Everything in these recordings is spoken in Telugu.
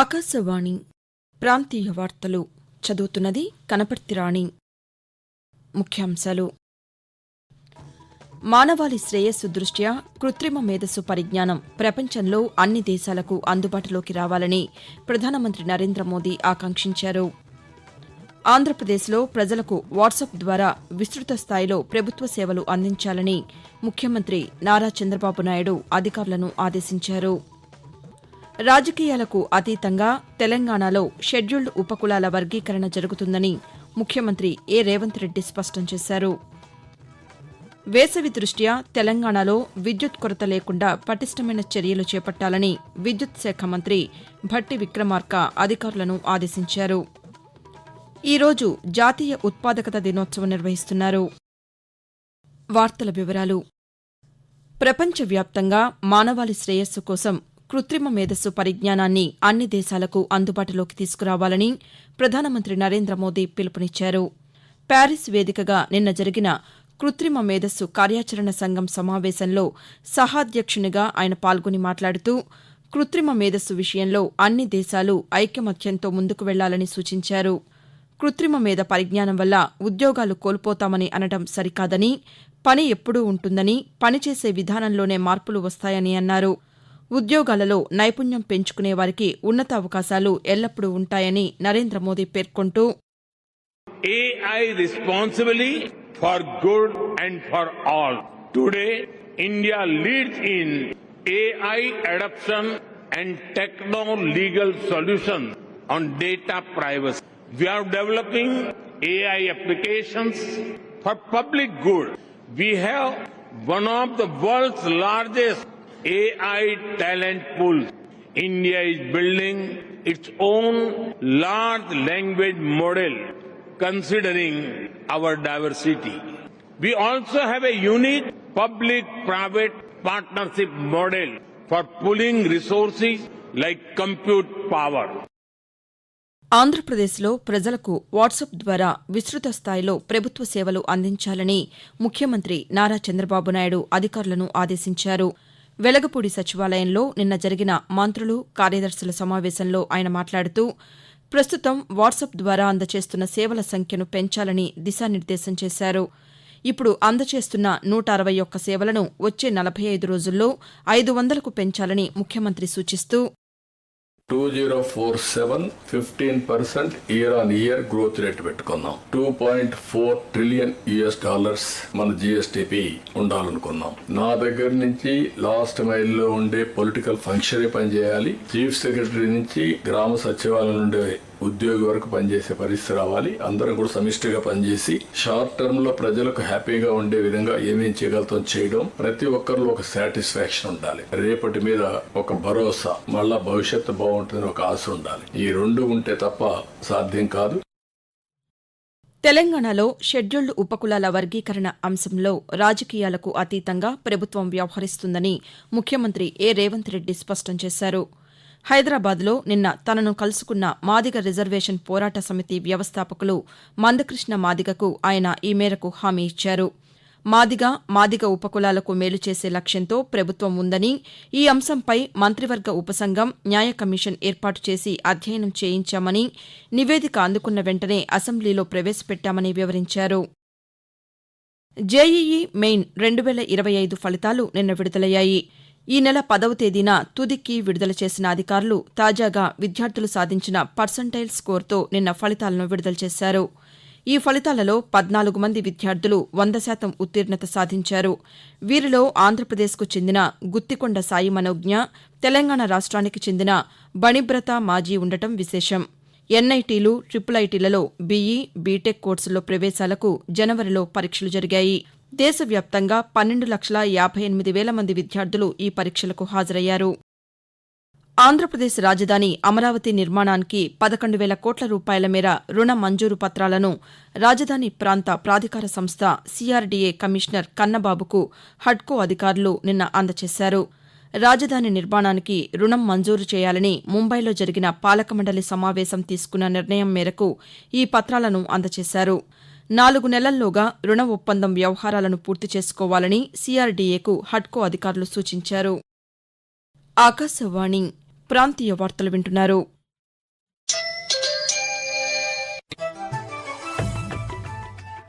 ఆకాశవాణి ప్రాంతీయ వార్తలు చదువుతున్నది కనపర్తి రాణి. ముఖ్యాంశాలు. మానవాళి శ్రేయస్సు దృష్ట్యా కృత్రిమ మేధస్సు పరిజ్ఞానం ప్రపంచంలో అన్ని దేశాలకు అందుబాటులోకి రావాలని ప్రధానమంత్రి నరేంద్ర మోదీ ఆకాంక్షించారు. ఆంధ్రప్రదేశ్లో ప్రజలకు వాట్సాప్ ద్వారా విస్తృత స్థాయిలో ప్రభుత్వ సేవలు అందించాలని ముఖ్యమంత్రి నారా చంద్రబాబు నాయుడు అధికారులను ఆదేశించారు. రాజకీయాలకు అతీతంగా తెలంగాణలో షెడ్యూల్డ్ ఉపకులాల వర్గీకరణ జరుగుతుందని ముఖ్యమంత్రి ఏ. రేవంత్ రెడ్డి స్పష్టం చేశారు. వేసవి దృష్ట్యా తెలంగాణలో విద్యుత్ కొరత లేకుండా పటిష్టమైన చర్యలు చేపట్టాలని విద్యుత్ శాఖ మంత్రి భట్టి విక్రమార్క అధికారులను ఆదేశించారు. ఈరోజు జాతీయ ఉత్పాదకత దినోత్సవం నిర్వహిస్తున్నారు. వార్తల వివరాలు. ప్రపంచవ్యాప్తంగా మానవాళి శ్రేయస్సు కోసం కృత్రిమ మేధస్సు పరిజ్ఞానాన్ని అన్ని దేశాలకు అందుబాటులోకి తీసుకురావాలని ప్రధానమంత్రి నరేంద్ర మోదీ పిలుపునిచ్చారు. ప్యారిస్ వేదికగా నిన్న జరిగిన కృత్రిమ మేధస్సు కార్యాచరణ సంఘం సమావేశంలో సహాధ్యక్షునిగా ఆయన పాల్గొని మాట్లాడుతూ కృత్రిమ మేధస్సు విషయంలో అన్ని దేశాలు ఐకమత్యంతో ముందుకు వెళ్ళాలని సూచించారు. కృత్రిమ మేధ పరిజ్ఞానం వల్ల ఉద్యోగాలు కోల్పోతామని అనడం సరికాదని పని ఎప్పుడూ ఉంటుందని పనిచేసే విధానంలోనే మార్పులు వస్తాయని అన్నారు. ఉద్యోగాలలో నైపుణ్యం పెంచుకునే వారికి ఉన్నత అవకాశాలు ఎల్లప్పుడూ ఉంటాయని నరేంద్ర మోదీ పేర్కొంటూ AI responsibly for good and for all. Today, India leads in AI adoption and techno-legal solutions on data privacy. We are developing AI applications for public good. We have one of the world's largest AI talent pool. India is building its own large language model considering our diversity. We also have a unique public-private partnership model for pooling resources like compute power. ఆంధ్రప్రదేశ్లో ప్రజలకు వాట్సాప్ ద్వారా విస్తృత స్థాయిలో ప్రభుత్వ సేవలు అందించాలని ముఖ్యమంత్రి నారా చంద్రబాబు నాయుడు అధికారులను ఆదేశించారు వెలగపూడి సచివాలయంలో నిన్న జరిగిన మంత్రులు కార్యదర్శుల సమావేశంలో ఆయన మాట్లాడుతూ ప్రస్తుతం వాట్సాప్ ద్వారా అందజేస్తున్న సేవల సంఖ్యను పెంచాలని దిశానిర్దేశం చేశారు. ఇప్పుడు అందజేస్తున్న నూట అరవై ఒక్క సేవలను వచ్చే నలభై ఐదు రోజుల్లో ఐదు వందలకు పెంచాలని ముఖ్యమంత్రి సూచిస్తూ 2047 fifteen percent year on year growth rate పెట్టుకున్నాం. Two point four trillion US dollars మన జిఎస్టిపి ఉండాలనుకున్నాం. నా దగ్గర నుంచి లాస్ట్ మైల్లో ఉండే పొలిటికల్ ఫంక్షన్ పనిచేయాలి చీఫ్ సెక్రటరీ నుంచి గ్రామ సచివాలయం నుండి ఉద్యోగి వరకు పనిచేసే పరిస్థితి రావాలి. అందరం కూడా సమిష్టిగా పనిచేసి షార్ట్ టర్మ్లో ప్రజలకు హ్యాపీగా ఉండే విధంగా ఏమేం చేయగలుగుతాం చేయడం ప్రతి ఒక్కరిలో ఒక సాటిస్ఫాక్షన్ ఉండాలి. రేపటి మీద ఒక భరోసా మళ్ళా భవిష్యత్తు బాగుంటుందని ఒక ఆశ ఉండాలి. ఈ రెండు ఉంటే తప్ప సాధ్యం కాదు. తెలంగాణలో షెడ్యూల్డ్ ఉపకులాల వర్గీకరణ అంశంలో రాజకీయాలకు అతీతంగా ప్రభుత్వం వ్యవహరిస్తుందని ముఖ్యమంత్రి ఏ. రేవంత్ రెడ్డి స్పష్టం చేశారు. హైదరాబాద్లో నిన్న తనను కలుసుకున్న మాదిగ రిజర్వేషన్ పోరాట సమితి వ్యవస్థాపకులు మందకృష్ణ మాదిగకు ఆయన ఈ మేరకు హామీ ఇచ్చారు. మాదిగ మాదిగ ఉపకులాలకు మేలు చేసే లక్ష్యంతో ప్రభుత్వం ఉందని ఈ అంశంపై మంత్రివర్గ ఉపసంఘం న్యాయ కమిషన్ ఏర్పాటు చేసి అధ్యయనం చేయించామని నివేదిక అందుకున్న వెంటనే అసెంబ్లీలో ప్రవేశపెట్టామని వివరించారు. జేఈఈ మెయిన్ రెండు వేల ఇరవై ఐదు ఫలితాలు నిన్న విడుదలయ్యాయి. ఈ నెల పదవ తేదీన తుదికి విడుదల చేసిన అధికారులు తాజాగా విద్యార్థులు సాధించిన పర్సంటైల్ స్కోర్తో నిన్న ఫలితాలను విడుదల చేశారు. ఈ ఫలితాలలో పద్నాలుగు మంది విద్యార్థులు వంద శాతం ఉత్తీర్ణత సాధించారు. వీరిలో ఆంధ్రప్రదేశ్కు చెందిన గుత్తికొండ సాయి మనోజ్ఞ తెలంగాణ రాష్ట్రానికి చెందిన బణిబ్రత మాజీ ఉండటం విశేషం. ఎన్ఐటీలు ట్రిపుల్ ఐటీలలో బీఈ బీటెక్ కోర్సుల్లో ప్రవేశాలకు జనవరిలో పరీక్షలు జరిగాయి. దేశవ్యాప్తంగా పన్నెండు లక్షల యాభై ఎనిమిది వేల మంది విద్యార్థులు ఈ పరీక్షలకు హాజరయ్యారు. ఆంధ్రప్రదేశ్ రాజధాని అమరావతి నిర్మాణానికి పదకొండు వేల కోట్ల రూపాయల మేర రుణ మంజూరు పత్రాలను రాజధాని ప్రాంత ప్రాధికార సంస్థ సీఆర్డీఏ కమిషనర్ కన్నబాబుకు హడ్కో అధికారులు నిన్న అందజేశారు రాజధాని నిర్మాణానికి రుణం మంజూరు చేయాలని ముంబైలో జరిగిన పాలకమండలి సమావేశం తీసుకున్న నిర్ణయం మేరకు ఈ పత్రాలను అందజేశారు నాలుగు నెలల్లోగా రుణ ఒప్పందం వ్యవహారాలను పూర్తి చేసుకోవాలని సీఆర్డీఏకు హడ్కో అధికారులు సూచించారు.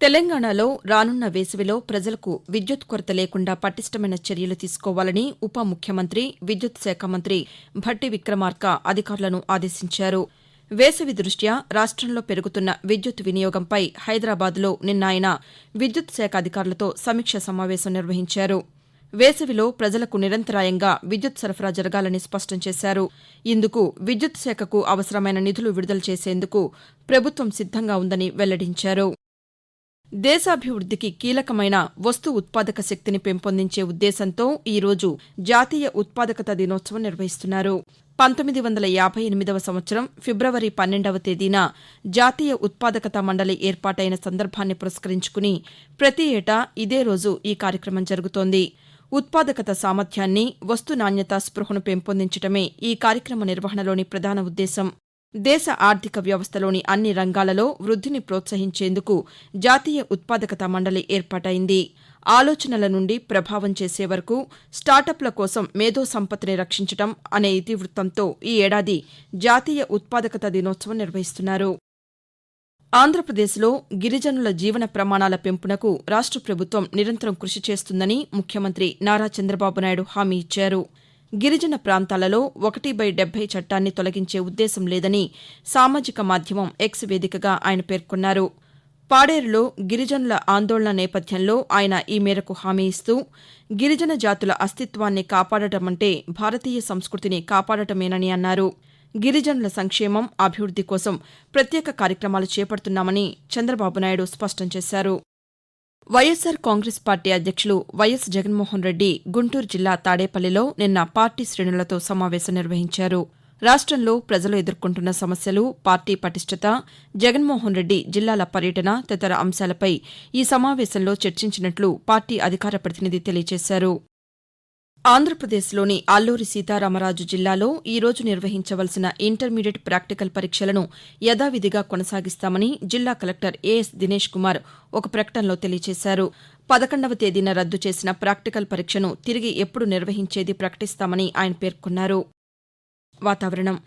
తెలంగాణలో రానున్న వేసవిలో ప్రజలకు విద్యుత్ కొరత లేకుండా పటిష్టమైన చర్యలు తీసుకోవాలని ఉప ముఖ్యమంత్రి విద్యుత్ శాఖ మంత్రి భట్టి విక్రమార్క అధికారులను ఆదేశించారు. వేసవి దృష్ట్యా రాష్టంలో పెరుగుతున్న విద్యుత్ వినియోగంపై హైదరాబాద్లో నిన్న ఆయన విద్యుత్ శాఖ అధికారులతో సమీక్ష సమావేశం నిర్వహించారు. వేసవిలో ప్రజలకు నిరంతరాయంగా విద్యుత్ సరఫరా జరగాలని స్పష్టం చేశారు. ఇందుకు విద్యుత్ శాఖకు అవసరమైన నిధులు విడుదల చేసేందుకు ప్రభుత్వం సిద్దంగా ఉందని వెల్లడించారు. దేశాభివృద్దికి కీలకమైన వస్తు ఉత్పాదక శక్తిని పెంపొందించే ఉద్దేశంతో ఈరోజు జాతీయ ఉత్పాదకత దినోత్సవం నిర్వహిస్తున్నారు. పంతొమ్మిది వందల యాభై ఎనిమిదవ సంవత్సరం ఫిబ్రవరి పన్నెండవ తేదీన జాతీయ ఉత్పాదకత మండలి ఏర్పాటైన సందర్భాన్ని పురస్కరించుకుని ప్రతి ఏటా ఇదే రోజు ఈ కార్యక్రమం జరుగుతోంది. ఉత్పాదకత సామర్థ్యాన్ని వస్తు నాణ్యత స్పృహను పెంపొందించడమే ఈ కార్యక్రమ నిర్వహణలోని ప్రధాన ఉద్దేశం. దేశ ఆర్థిక వ్యవస్థలోని అన్ని రంగాలలో వృద్ధిని ప్రోత్సహించేందుకు జాతీయ ఉత్పాదకతా మండలి ఏర్పాటైంది. ఆలోచనల నుండి ప్రభావం చేసే వరకు స్టార్టప్ల కోసం మేధో సంపత్తిని రక్షించడం అనే ఇతివృత్తంతో ఈ ఏడాది జాతీయ ఉత్పాదకత దినోత్సవం నిర్వహిస్తున్నారు. ఆంధ్రప్రదేశ్లో గిరిజనుల జీవన ప్రమాణాల పెంపునకు రాష్ట ప్రభుత్వం నిరంతరం కృషి చేస్తుందని ముఖ్యమంత్రి నారా చంద్రబాబు నాయుడు హామీ ఇచ్చారు. గిరిజన ప్రాంతాలలో ఒకటి బై డెబ్బై చట్టాన్ని తొలగించే ఉద్దేశం లేదని సామాజిక మాధ్యమం ఎక్స్ వేదికగా ఆయన పేర్కొన్నారు. పాడేరులో గిరిజనుల ఆందోళన నేపథ్యంలో ఆయన ఈ మేరకు హామీ ఇస్తూ గిరిజన జాతుల అస్తిత్వాన్ని కాపాడటమంటే భారతీయ సంస్కృతిని కాపాడటమేనని అన్నారు. గిరిజనుల సంక్షేమం అభివృద్ది కోసం ప్రత్యేక కార్యక్రమాలు చేపడుతున్నామని చంద్రబాబు నాయుడు స్పష్టం చేశారు. వైఎస్సార్ కాంగ్రెస్ పార్టీ అధ్యక్షులు వైఎస్ జగన్మోహన్ రెడ్డి గుంటూరు జిల్లా తాడేపల్లిలో నిన్న పార్టీ శ్రేణులతో సమావేశం నిర్వహించారు. రాష్టంలో ప్రజలు ఎదుర్కొంటున్న సమస్యలు పార్టీ పటిష్టత జగన్మోహన్ రెడ్డి జిల్లాల పర్యటన తదితర అంశాలపై ఈ సమావేశంలో చర్చించినట్లు పార్టీ అధికార ప్రతినిధి తెలియజేశారు. ఆంధ్రప్రదేశ్లోని అల్లూరి సీతారామరాజు జిల్లాలో ఈరోజు నిర్వహించవలసిన ఇంటర్మీడియట్ ప్రాక్టికల్ పరీక్షలను యథావిధిగా కొనసాగిస్తామని జిల్లా కలెక్టర్ ఏఎస్ దినేష్ కుమార్ ఒక ప్రకటనలో తెలియజేశారు. పదకొండవ తేదీన రద్దు చేసిన ప్రాక్టికల్ పరీక్షను తిరిగి ఎప్పుడు నిర్వహించేది ప్రకటిస్తామని ఆయన పేర్కొన్నారు. వాతావరణం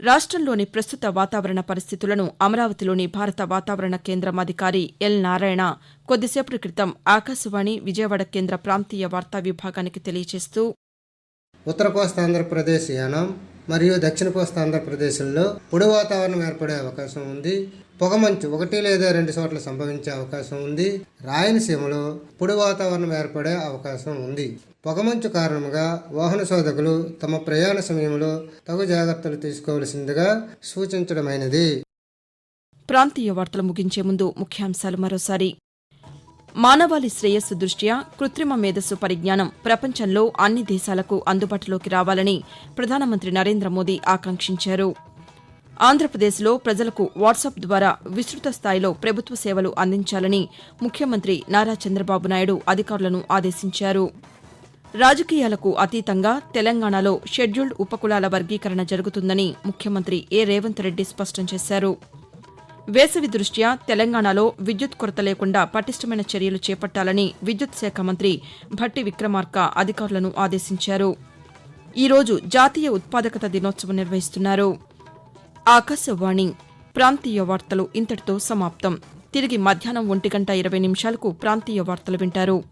రాష్టంలోని ప్రస్తుత వాతావరణ పరిస్థితులను అమరావతిలోని భారత వాతావరణ కేంద్రం అధికారి ఎల్ నారాయణ కొద్దిసేపటి క్రితం ఆకాశవాణి విజయవాడ కేంద్ర ప్రాంతీయ వార్తా విభాగానికి తెలియజేస్తూ ఉత్తర కోస్తా ఆంధ్రప్రదేశ్ యానం మరియు దక్షిణ కోస్తా ఆంధ్రప్రదేశ్లో పొడి వాతావరణం ఏర్పడే అవకాశం ఉంది. పొగమంచు ఒకటి లేదా రెండు చోట్ల సంభవించే అవకాశం ఉంది. రాయలసీమలో పొడి వాతావరణం ఏర్పడే అవకాశం ఉంది. పొగమంచు కారణంగా వాహన శోధకులు తమ ప్రయాణ సమయంలో తగు జాగ్రత్తలు తీసుకోవలసిందిగా సూచించడమైనది. ప్రాంతీయ వార్తలు ముగించే ముందు ముఖ్యాంశాలు మరోసారి. మానవాళి శ్రేయస్సు దృష్ట్యా కృత్రిమ మేధస్సు పరిజ్ఞానం ప్రపంచంలో అన్ని దేశాలకు అందుబాటులోకి రావాలని ప్రధానమంత్రి నరేంద్ర మోదీ ఆకాంక్షించారు. ఆంధ్రప్రదేశ్లో ప్రజలకు వాట్సాప్ ద్వారా విస్తృత స్థాయిలో ప్రభుత్వ సేవలు అందించాలని ముఖ్యమంత్రి నారా చంద్రబాబు నాయుడు అధికారులను ఆదేశించారు. రాజకీయాలకు అతీతంగా తెలంగాణలో షెడ్యూల్డ్ ఉపకులాల వర్గీకరణ జరుగుతుందని ముఖ్యమంత్రి ఏ. రేవంత్ రెడ్డి స్పష్టం చేశారు. వేసవి దృష్ట్యా తెలంగాణలో విద్యుత్ కొరత లేకుండా పటిష్టమైన చర్యలు చేపట్టాలని విద్యుత్ శాఖ మంత్రి భట్టి విక్రమార్క అధికారులను ఆదేశించారు. ఈరోజు జాతీయ ఉత్పాదకత దినోత్సవం నిర్వహిస్తున్నారు. ఆకాశవాణి ప్రాంతీయ వార్తలు ఇంతటితో సమాప్తం. తిరిగి మధ్యాహ్నం ఒంటి గంట ఇరవై నిమిషాలకు ప్రాంతీయ వార్తలు వింటారు.